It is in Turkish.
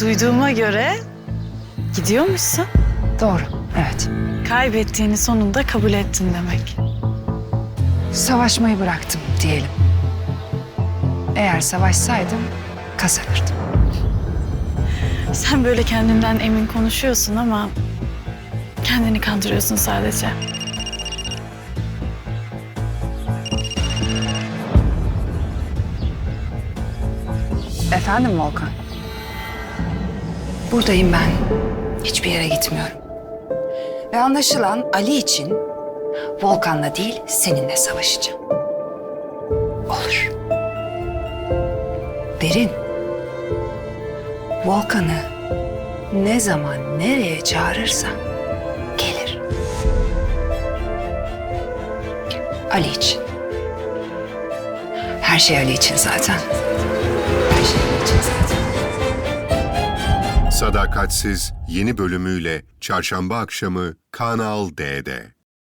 Duyduğuma göre gidiyormuşsun. Doğru, evet. Kaybettiğini sonunda kabul ettin demek. Savaşmayı bıraktım diyelim. Eğer savaşsaydım kazanırdım. Sen böyle kendinden emin konuşuyorsun ama kendini kandırıyorsun sadece. Efendim Volkan? Buradayım ben. Hiçbir yere gitmiyorum. Ve anlaşılan Ali için Volkan'la değil seninle savaşacağım. Olur. Derin. Volkan'ı ne zaman nereye çağırırsan gelir. Ali için. Her şey Ali için zaten. Her şey Ali için. Sadakatsiz yeni bölümüyle çarşamba akşamı Kanal D'de.